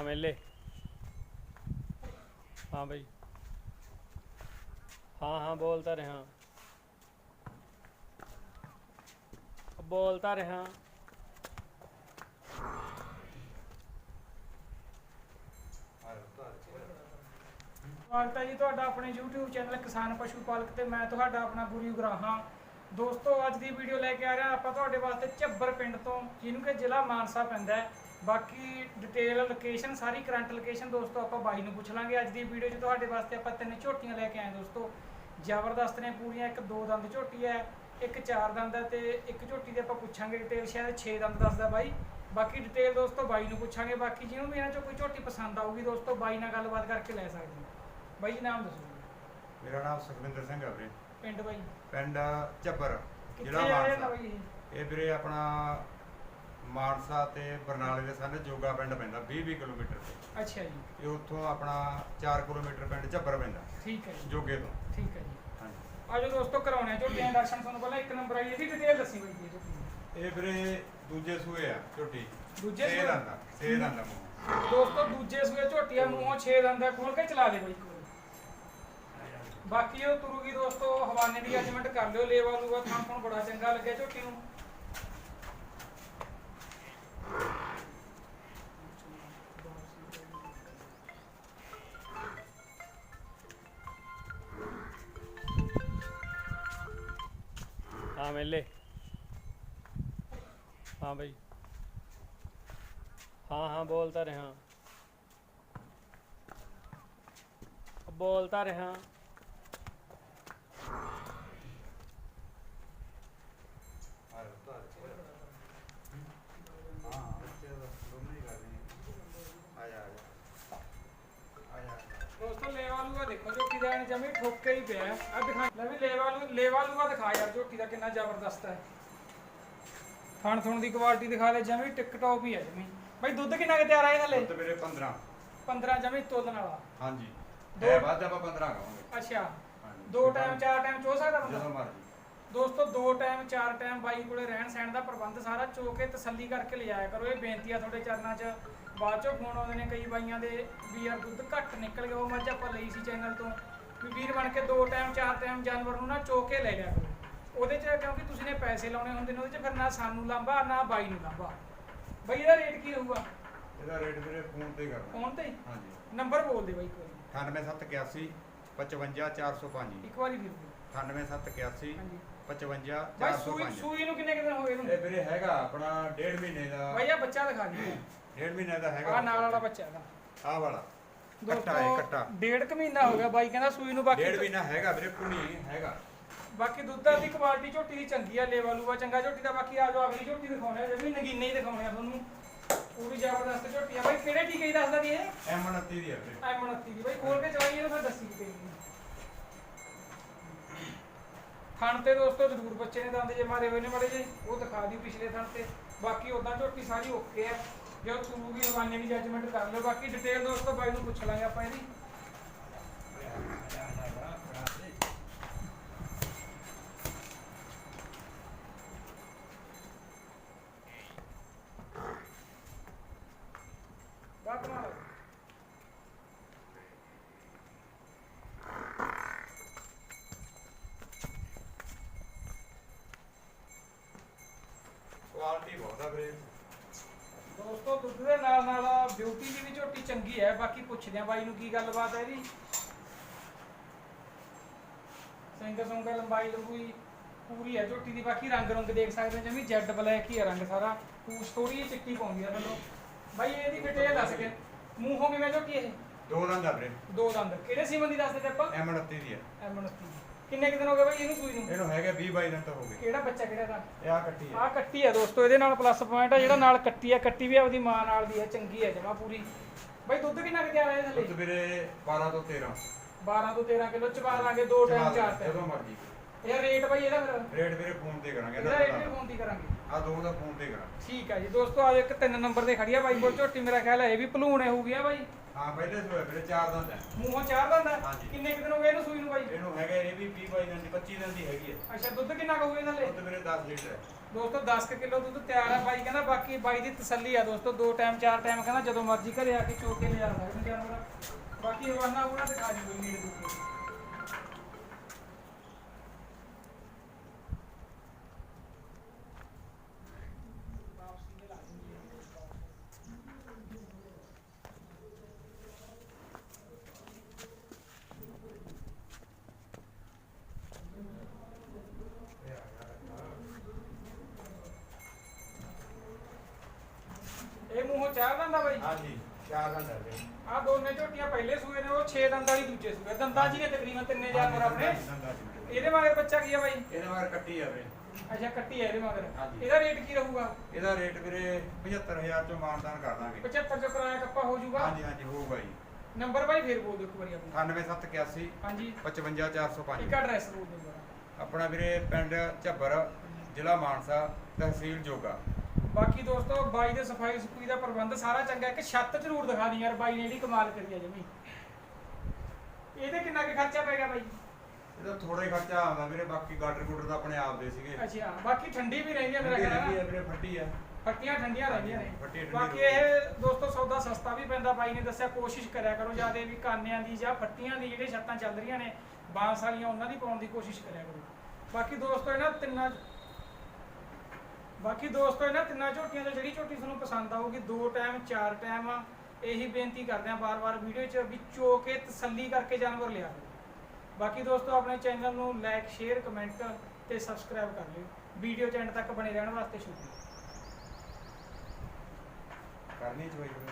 ਹਾਂ ਮੇਲੇ ਹਾਂ ਬਈ। ਹਾਂ ਹਾਂ ਬੋਲਤਾ ਰਿਹਾ। ਬੋਲਤਾ ਰਿਹਾ। ਸਵਾਗਤ ਹੈ ਜੀ, ਤੁਹਾਡਾ ਆਪਣੇ YouTube ਚੈਨਲ ਕਿਸਾਨ ਪਸ਼ੂ ਪਾਲਕ ਤੇ ਮੈਂ ਤੁਹਾਡਾ ਆਪਣਾ ਗੁਰੂ ਗਰਾਹਾਂ ਦੋਸਤੋ, ਅੱਜ ਦੀ ਵੀਡੀਓ ਲੈ ਕੇ ਆ ਰਿਹਾ ਆਪਾਂ ਤੁਹਾਡੇ ਵਾਸਤੇ ਝੱਬਰ ਪਿੰਡ ਤੋਂ, ਜਿਹਨੂੰ ਕਿ ਜ਼ਿਲ੍ਹਾ ਮਾਨਸਾ ਪੈਂਦਾ ਹੈ। ਬਾਕੀ ਡਿਟੇਲ ਲੋਕੇਸ਼ਨ ਸਾਰੀ ਕਰੰਟ ਲੋਕੇਸ਼ਨ ਦੋਸਤੋ ਆਪਾਂ ਬਾਈ ਨੂੰ ਪੁੱਛ ਲਾਂਗੇ ਅੱਜ ਦੀ ਵੀਡੀਓ 'ਚ। ਤੁਹਾਡੇ ਵਾਸਤੇ ਆਪਾਂ ਤਿੰਨ ਝੋਟੀਆਂ ਲੈ ਕੇ ਆਏ ਦੋਸਤੋ। ਜ਼ਬਰਦਸਤ ਨੇ ਪੂਰੀਆਂ ਇੱਕ ਦੋ ਦੰਦ ਝੋਟੀ ਹੈ ਇੱਕ ਚਾਰ ਦੰਦ ਹੈ ਤੇ ਇੱਕ ਝੋਟੀ ਦੇ ਆਪਾਂ ਪੁੱਛਾਂਗੇ ਡਿਟੇਲ ਸ਼ਾਇਦ 6 ਦੰਦ ਦੱਸਦਾ ਬਾਈ। ਬਾਕੀ ਡਿਟੇਲ ਦੋਸਤੋ ਬਾਈ ਨੂੰ ਪੁੱਛਾਂਗੇ ਬਾਕੀ ਜਿਹਨੂੰ ਵੀ ਇਹਨਾਂ ਚੋਂ ਕੋਈ ਝੋਟੀ ਪਸੰਦ ਆਊਗੀ ਦੋਸਤੋ ਬਾਈ ਨਾਲ ਗੱਲਬਾਤ ਕਰਕੇ ਲੈ ਸਕਦੇ ਹੋ। ਬਾਈ ਜੀ ਨਾਮ ਦੱਸੋ। ਮੇਰਾ ਨਾਮ ਸੁਖਵਿੰਦਰ ਸਿੰਘ ਹੈ ਵੀਰੇ। ਪਿੰਡ ਬਾਈ। ਪਿੰਡ ਝੱਬਰ ਜ਼ਿਲ੍ਹਾ ਮਾਨਸਾ? ਇਹ ਵੀਰੇ ਆਪਣਾ ਮਾਨਸਾ ਤੇ ਬਰਨਾਲੇ ਦੇ ਸਾਹਮਣੇ ਜੋਗਾ ਪਿੰਡ ਪੈਂਦਾ 20 20 ਕਿਲੋਮੀਟਰ ਤੇ। ਅੱਛਾ ਜੀ। ਇਹ ਉੱਥੋਂ ਆਪਣਾ 4 ਕਿਲੋਮੀਟਰ ਪਿੰਡ ਝੱਬਰ ਪੈਂਦਾ ਠੀਕ ਹੈ ਜੀ। ਜੋਗੇ ਤੋਂ। ਠੀਕ ਹੈ ਜੀ। ਹਾਂਜੀ। ਆਜੋ ਦੋਸਤੋ ਕਰਾਉਣੇ ਆ ਝੋਟੀਆਂ ਦੇ ਦਰਸ਼ਨ। ਤੁਹਾਨੂੰ ਪਹਿਲਾਂ ਇੱਕ ਨੰਬਰ ਆਈ ਇਹਦੀ ਡਿਟੇਲ ਦੱਸੀ ਬਾਈ ਜੀ ਇਹ ਝੋਟੀ ਦੀ। ਇਹ ਵੀਰੇ ਦੂਜੇ ਸੂਏ ਆ ਝੋਟੀ। ਦੂਜੇ ਛੇ ਸੂਏ? ਦੰਦਾਂ ਛੇ ਦੰਦਾਂ ਮੂੰਹ। ਦੋਸਤੋ ਦੂਜੇ ਸੂਏ ਝੋਟੀਆਂ ਮੂੰਹੋਂ 6 ਦੰਦਾ ਖੋਲ ਕੇ ਚਲਾ ਦੇ ਬਾਈ ਇੱਕ ਵਾਰੀ। ਬਾਕੀ ਉਹ ਤੁਰੂਗੀ ਦੋਸਤੋ ਹਵਾਨੇ ਦੀ ਜਜਮੈਂਟ ਕਰ ਲਿਓ ਲੇਵਾ ਲੂਗਾ ਥਾਂ ਤੁਹਾਨੂੰ ਬੜਾ ਚੰਗਾ ਲੱਗਿਆ ਝੋਟੀ ਨੂੰ। ਹਾਂ ਮੇਲੇ ਹਾਂ ਬਈ ਹਾਂ ਹਾਂ ਬੋਲਤਾ ਰਿਹਾ ਬੋਲਤਾ ਰਿਹਾ ਹਾਂ ਬੱਚੇ ਦਾ ਦੋਨੇ ਹੀ ਕਰਨੇ ਆ ਜਾ ਆ ਜਾ ਆ ਜਾ ਦੋਸਤੋ ਲੇਵਾ ਲੂਗਾ ਐਨ ਜਮੀ ਠੋਕੇ ਹੀ ਪਿਆ। ਆ ਦਿਖਾ ਲੈ ਵੀ ਲੇਵਾ ਲੂ ਲੇਵਾ ਲੂਗਾ ਦਿਖਾ ਯਾਰ ਝੋਟੀ ਦਾ ਕਿੰਨਾ ਜ਼ਬਰਦਸਤ ਹੈ। ਥਣ ਥਣ ਦੀ ਕੁਆਲਿਟੀ ਦਿਖਾ ਲੈ ਜਮੀ ਟਿਕ ਟੌਪ ਹੀ ਹੈ ਜਮੀ। ਬਾਈ ਦੁੱਧ ਕਿੰਨਾ ਕਿ ਤਿਆਰ ਆਏ ਥੱਲੇ ਦੁੱਧ ਵੀਰੇ 15 15 ਜਮੀ ਤੋਲਣ ਵਾਲਾ ਹਾਂਜੀ। ਇਹ ਵੱਧ ਆਪਾਂ 15 ਕਹਾਂਗੇ ਅੱਛਾ। ਹਾਂਜੀ। ਦੋ ਟਾਈਮ ਚਾਰ ਟਾਈਮ ਚੋ ਸਕਦਾ ਜਦੋਂ ਬੰਦਾ ਮਰਜ਼ੀ। ਦੋਸਤੋ ਦੋ ਟਾਈਮ ਚਾਰ ਟਾਈਮ ਬਾਈ ਕੋਲੇ ਰਹਿਣ ਸਹਿਣ ਦਾ ਪ੍ਰਬੰਧ ਸਾਰਾ ਚੋ ਕੇ ਤਸੱਲੀ ਕਰਕੇ ਲਿਜਾਇਆ ਕਰੋ। ਇਹ ਬੇਨਤੀ ਆ ਤੁਹਾਡੇ ਚਰਨਾਂ 'ਚ। ਬਾਅਦ ਚੋਂ ਫੋਨ ਆਉਂਦੇ ਨੇ ਕਈ ਬਾਈਆਂ ਦੇ ਵੀ ਯਾਰ ਦੁੱਧ ਘੱਟ ਨਿਕਲ ਗਿਆ ਉਹ ਮੱਝ ਆਪਾਂ ਲਈ ਸੀ ਚੈਨਲ ਤੋਂ। ਵੀ ਵੀਰ ਬਣ ਕੇ ਦੋ ਟਾਈਮ ਚਾਰ ਟਾਈਮ ਜਾਨਵਰ ਨੂੰ ਨਾ ਚੋ ਕੇ ਲੈ ਲਿਆ ਕਰੋ। ਉਹਦੇ 'ਚ ਕਿਉਂਕਿ ਤੁਸੀਂ ਨੇ ਪੈਸੇ ਲਾਉਣੇ ਹੁੰਦੇ ਨੇ ਉਹਦੇ 'ਚ ਫਿਰ ਨਾ ਸਾਨੂੰ ਲਾਂਭਾ ਨਾ ਬਾਈ ਨੂੰ ਲਾਂਭਾ। ਬਈ ਇਹਦਾ ਰੇਟ ਕੀ ਹੋਊਗਾ ਇਹਦਾ ਰੇਟ ਵੀਰੇ ਫੋਨ ਤੇ ਕਰਨਾ। ਫੋਨ ਤੇ? ਹਾਂਜੀ। ਨੰਬਰ ਬੋਲ ਦੇ ਬਾਈ ਵਾਰੀ। 98781 55405 ਇੱਕ ਵਾਰੀ ਫਿਰ ਬੋਲ। 98781 ਹਾਂਜੀ। 55 ਬਾਈ ਸੂਈ 405 ਸੂਈ ਨੂੰ ਕਿੰਨੇ ਕੁ ਦਿਨ ਹੋਏ ਇਹ ਇਹਨੂੰ? ਵੀਰੇ ਹੈਗਾ ਆਪਣਾ ਡੇਢ ਮਹੀਨੇ ਦਾ। ਬਾਈ ਆ ਬੱਚਾ ਦਿਖਾ ਦਿਓ। ਡੇਢ ਮਹੀਨੇ ਦਾ ਹੈਗਾ। ਆ ਨਾਲ ਵਾਲਾ ਬੱਚਾ ਇਹਦਾ ਆਹ ਵਾਲਾ। ਕੱਟਾ ਹੈ ਦੋਸਤੋ ਕੱਟਾ ਡੇਢ ਕੁ ਮਹੀਨਾ ਹੋ ਗਿਆ ਬਾਈ ਕਹਿੰਦਾ ਸੂਈ ਨੂੰ ਬਾਕੀ ਡੇਢ ਮਹੀਨਾ ਹੈਗਾ ਵੀਰੇ ਪੁਣੀ ਹੈਗਾ। ਬਾਕੀ ਦੁੱਧਾਂ ਦੀ ਕੁਆਲਿਟੀ ਝੋਟੀ ਦੀ ਚੰਗੀ ਆ ਲੇਵਾ ਚੰਗਾ ਝੋਟੀ ਦਾ ਬਾਕੀ ਆ ਜਾਓ ਅਗਲੀ ਝੋਟੀ ਦਿਖਾਉਣੇ ਆ ਜਿਵੇਂ ਨਗੀਨੇ ਹੀ ਦਿਖਾਉਣੇ ਆ ਤੁਹਾਨੂੰ। ਪੂਰੀ ਜ਼ਬਰਦਸਤ ਝੋਟੀ ਆ। ਬਾਈ ਕਿਹੜੇ ਟੀਕੇ ਦੀ ਦੱਸਦਾ ਦੀ ਇਹ? ਐਮ 29 ਦੀ ਹੈ ਵੀਰੇ। ਐਮ 29 ਦੀ। ਬਾਈ ਖੋਲ ਕੇ ਚਲਾਈਏ ਤਾਂ ਫਿਰ ਦੱਸੀ ਕਿ ਥਣ ਤੇ ਦੋਸਤੋ ਜ਼ਰੂਰ ਬੱਚੇ ਨੇ ਦੰਦ ਜੇ ਮਾਰੇ ਹੋਏ ਨੇ ਮਾੜੇ ਜੇ ਉਹ ਦਿਖਾ ਦਿਓ ਪਿਛਲੇ ਥਣ ਤੇ। ਬਾਕੀ ਉਦਾਂ ਝੋਟੀ ਸਾਰੀ ਓਕੇ ਆ। ਜੋ ਤੁਰੂਗੀ ਰਵਾਨੇ ਦੀ ਜੱਜਮੈਂਟ ਕਰ ਲਿਓ। ਬਾਕੀ ਡਿਟੇਲ ਦੋਸਤੋ ਬਾਈ ਨੂੰ ਪੁੱਛ ਲਾਂਗੇ ਆਪਾਂ ਇਹਦੀ। ਬਾਤ ਮਾਰੋ। ਆ ਵੀਰੇ ਦੋਸਤੋ ਦੁੱਧ ਦੇ ਨਾਲ ਨਾਲ ਬਿਊਟੀ ਦੀ ਵੀ ਝੋਟੀ ਚੰਗੀ ਹੈ। ਬਾਕੀ ਪੁੱਛਦੇ ਆ ਬਾਈ ਨੂੰ ਕੀ ਗੱਲਬਾਤ ਹੈ ਇਹਦੀ ਸਿੰਘ ਸੁੰਗਾ ਲੰਬਾਈ ਲੰਬੂਈ ਪੂਰੀ ਹੈ ਝੋਟੀ ਦੀ। ਬਾਕੀ ਰੰਗ ਰੰਗ ਦੇਖ ਸਕਦੇ ਹੋ ਜਮੀ ਜੈਡ ਬਲੈਕ ਹੀ ਹੈ ਰੰਗ ਸਾਰਾ। ਪੂਛ ਥੋੜੀ ਜਿਹੀ ਚਿੱਟੀ ਪਾਉਂਦੀ ਹੈ ਮੈਨੂੰ ਬਾਈ ਇਹਦੀ ਡਿਟੇਲ ਦੱਸ ਕੇ। ਮੂੰਹੋਂ ਕਿਵੇਂ ਝੋਟੀ ਇਹ? ਦੋ ਦੰਦ ਆ ਵੀਰੇ। ਦੋ ਦੰਦ ਕਿਹੜੇ ਸੀਮਨ ਦੀ ਦੱਸਦੇ ਤੇ ਆਪਾਂ? ਐਮ 29 ਦੀ ਹੈ। ਐਮਨਸਟੀ ਕਿੰਨੇ ਕੁ ਦਿਨ ਹੋ ਗਏ ਬਾਈ ਇਹਨੂੰ ਸੂਈ ਨੂੰ? ਇਹਨੂੰ ਹੈਗੇ 20 22 ਦਿਨ ਤਾਂ ਹੋ ਗਏ। ਕਿਹੜਾ ਬੱਚਾ ਕਿਹੜਾ ਦਾ ਇਹ ਆ ਕੱਟੀ ਹੈ ਆਹ ਕੱਟੀ ਹੈ ਦੋਸਤੋ ਇਹਦੇ ਨਾਲ ਪਲੱਸ ਪੁਆਇੰਟ ਹੈ ਜਿਹੜਾ ਨਾਲ ਕੱਟੀ ਹੈ ਕੱਟੀ ਵੀ ਆਪਦੀ ਮਾਂ ਨਾਲ ਦੀ ਹੈ ਚੰਗੀ ਹੈ ਜਮਾ ਪੂਰੀ। ਬਾਈ ਦੁੱਧ ਕਿੰਨਾ ਕੁ ਤਿਆਰ ਹੈ ਥੱਲੇ ਦੁੱਧ ਵੀਰੇ 12 ਤੋਂ 13 12 ਤੋਂ 13 ਕਿਲੋ ਚਵਾ ਦਾਂਗੇ ਦੋ ਟਾਈਮ ਚਾਰ ਜਦੋਂ ਟਾਈਮ ਮਰਜ਼ੀ। ਇਹ ਰੇਟ ਬਾਈ ਇਹਦਾ ਫਿਰ? ਰੇਟ ਵੀਰੇ ਫੋਨ ਤੇ ਕਰਾਂਗੇ ਇਹਦਾ ਰੇਟ ਵੀ ਫੋਨ ਦੀ ਕਰਾਂਗੇ। ਆ ਦੋ ਦਾ ਫੋਨ ਤੇ ਕਰਾਂਗੇ। ਠੀਕ ਹੈ ਜੀ ਦੋਸਤੋ ਆ ਇੱਕ ਤਿੰਨ ਨੰਬਰ ਤੇ ਖੜੀ ਆ ਬਾਈ ਕੋਲ ਝੋਟੀ ਮੇਰਾ ਖਿਆਲ ਹੈ ਇਹ ਵੀ ਭਲੂਣੇ ਹੋ ਗਿਆ ਬਾਈ। ਹਾਂ ਪਹਿਲੇ ਸੋਏ ਵੀਰੇ ਚਾਰ ਦੰਦ ਹੈ ਮੂੰਹੋਂ ਚਾਰ ਦੰਦਾ ਹਾਂਜੀ। ਕਿੰਨੇ ਕੁ ਦਿਨ ਹੋ ਗਏ ਇਹਨੂੰ ਸੂਈ ਨੂੰ ਬਾਈ ਇਹਨੂੰ ਹੈਗਾ ਇਹ ਵੀ 20 ਬਾਈ ਦਿਨ ਦੀ 25 ਦਿਨ ਦੀ ਹੈਗੀ ਹੈ। ਅੱਛਾ ਦੁੱਧ ਕਿੰਨਾ ਕੁ ਹੋਊ ਇਹਨਾਂ ਲਈ? ਦੁੱਧ ਵੀਰੇ 10 ਲੀਟਰ ਹੈ। ਦੋਸਤੋ 10 ਕਿਲੋ ਦੁੱਧ ਤਿਆਰ ਹੈ ਬਾਈ ਕਹਿੰਦਾ ਬਾਕੀ ਬਾਈ ਦੀ ਤਸੱਲੀ ਆ ਦੋਸਤੋ ਦੋ ਟਾਈਮ ਚਾਰ ਟਾਈਮ ਕਹਿੰਦਾ ਜਦੋਂ ਮਰਜ਼ੀ ਘਰੇ ਆ ਕੇ ਚੋ ਕੇ ਲਿਆ ਸਕਦੇ ਜਾਨਵਰ। ਬਾਕੀ ਹਵਾਨਾ ਉਹਨਾਂ ਦਿਖਾ ਦੀ ਕੋਈ ਨੇੜੇ ਦੁੱਧ ਇਹ ਮੂੰਹੋਂ ਚਾਰ ਦੰਦਾ ਬਾਈ? ਹਾਂਜੀ ਚਾਰ ਦੰਦ ਵੀਰੇ ਆ ਦੋਨੇ ਝੋਟੀਆਂ ਪਹਿਲੇ ਸੂਏ ਨੇ ਉਹ 6 ਦੰਦਾਂ ਵਾਲੀ ਦੂਜੇ ਸੂਏ। ਦੰਦਾਂ ਜੀ ਨੇ ਤਕਰੀਬਨ ਤਿੰਨੇ ਆਪਣੇ। ਦੰਦਾਂ ਦੀ ਵੀਰੇ। ਇਹਦੇ ਮਗਰ ਬੱਚਾ ਕੀ ਆ ਬਾਈ? ਇਹਦੇ ਮਗਰ ਕੱਟੀ ਆ ਵੀਰੇ। ਅੱਛਾ ਕੱਟੀ ਹੈ ਇਹਦੇ ਮਗਰ। ਇਹਦਾ ਰੇਟ ਕੀ ਰਹੂਗਾ? ਇਹਦਾ ਰੇਟ ਵੀਰੇ 75000 ਚੋਂ ਮਾਨਦਾਨ ਕਰ ਦਾਂਗੇ। 75 ਚ ਕਿਰਾਇਆ ਕੱਪਾ ਹੋ ਜਾਊਗਾ? ਹਾਂਜੀ ਹਾਂਜੀ ਹੋਊਗਾ ਜੀ। ਨੰਬਰ ਬਾਈ ਫੇਰ ਬੋਲ ਦਿਓ ਇੱਕ ਵਾਰੀ ਆਪਣਾ। 98781 ਹਾਂਜੀ। 55405 ਇੱਕ ਐਡਰੈਸ ਬੋਲ ਦਿਓ। ਆਪਣਾ ਵੀਰੇ ਪਿੰਡ ਝੱਬਰ ਜ਼ਿਲ੍ਹਾ ਮਾਨਸਾ ਤਹਿਸੀਲ ਜੋਗਾ। ਬਾਕੀ ਦੋਸਤੋ ਬਾਈ ਦੇ ਸਫ਼ਾਈ ਸੁਫਾਈ ਦਾ ਪ੍ਰਬੰਧ ਸਾਰਾ ਚੰਗਾ ਇੱਕ ਛੱਤ ਜ਼ਰੂਰ ਦਿਖਾ ਦੀ ਯਾਰ ਬਾਈ ਨੇ ਜਿਹੜੀ ਕਮਾਲ ਕਰੀ ਆ ਜਮੀ। ਇਹਦੇ ਕਿੰਨਾ ਕੁ ਖਰਚਾ ਪੈ ਗਿਆ ਬਾਈ? ਇਹਦਾ ਥੋੜਾ ਹੀ ਖਰਚਾ ਆਉਂਦਾ ਵੀਰੇ ਬਾਕੀ ਗਾਟਰ ਗੁਟਰ ਤਾਂ ਆਪਣੇ ਆਪ ਦੇ ਸੀਗੇ। ਅੱਛਾ ਬਾਕੀ ਠੰਡੀ ਵੀ ਰਹਿੰਦੀ ਆ ਮੇਰਾ ਖਿਆਲ ਹੈ ਵੀਰੇ ਫੱਟੀ ਆ। ਫੱਟੀਆਂ ਠੰਡੀਆਂ ਰਹਿੰਦੀਆਂ ਨੇ। ਬਾਕੀ। ਇਹ ਦੋਸਤੋ ਸੌਦਾ ਸਸਤਾ ਵੀ ਪੈਂਦਾ। ਬਾਈ ਨੇ ਦੱਸਿਆ ਕੋਸ਼ਿਸ਼ ਕਰਿਆ ਕਰੋ ਜਿਆਦੇ ਵੀ ਕਾਨਿਆਂ ਦੀ ਜਾਂ ਫੱਟੀਆਂ ਦੀ ਜਿਹੜੇ ਛੱਤਾਂ ਚੱਲ ਰਹੀਆਂ ਨੇ ਬਾਂਸ ਵਾਲੀਆਂ ਉਹਨਾਂ ਦੀ ਪਾਉਣ ਦੀ ਕੋਸ਼ਿਸ਼ ਕਰਿਆ ਕਰੋ। ਬਾਕੀ ਦੋਸਤੋ ਇਹਨਾਂ ਤਿੰਨਾਂ ਬਾਕੀ ਦੋਸਤੋ, ਇਹਨਾਂ ਤਿੰਨਾਂ ਝੋਟੀਆਂ ਤੋਂ ਜਿਹੜੀ ਝੋਟੀ ਤੁਹਾਨੂੰ ਪਸੰਦ ਆਊਗੀ, ਦੋ ਟਾਈਮ ਚਾਰ ਟਾਈਮ ਇਹੀ ਬੇਨਤੀ ਕਰਦੇ ਆ ਬਾਰ-ਬਾਰ ਵੀਡੀਓ 'ਚ ਵੀ ਚੋ ਕੇ ਤਸੱਲੀ ਕਰਕੇ ਜਾਨਵਰ ਲਿਆ ਬਾਕੀ ਦੋਸਤੋ, ਆਪਣੇ ਚੈਨਲ ਨੂੰ ਲਾਈਕ ਸ਼ੇਅਰ ਕਮੈਂਟ ਤੇ ਸਬਸਕ੍ਰਾਈਬ ਕਰ ਲਿਓ। ਵੀਡੀਓ ਚੈਨਲ ਤੱਕ ਬਣੇ ਰਹਿਣ ਵਾਸਤੇ ਸ਼ੁਕਰੀਆ। ਕਰਨੀ ਚਾਹੀਦੀ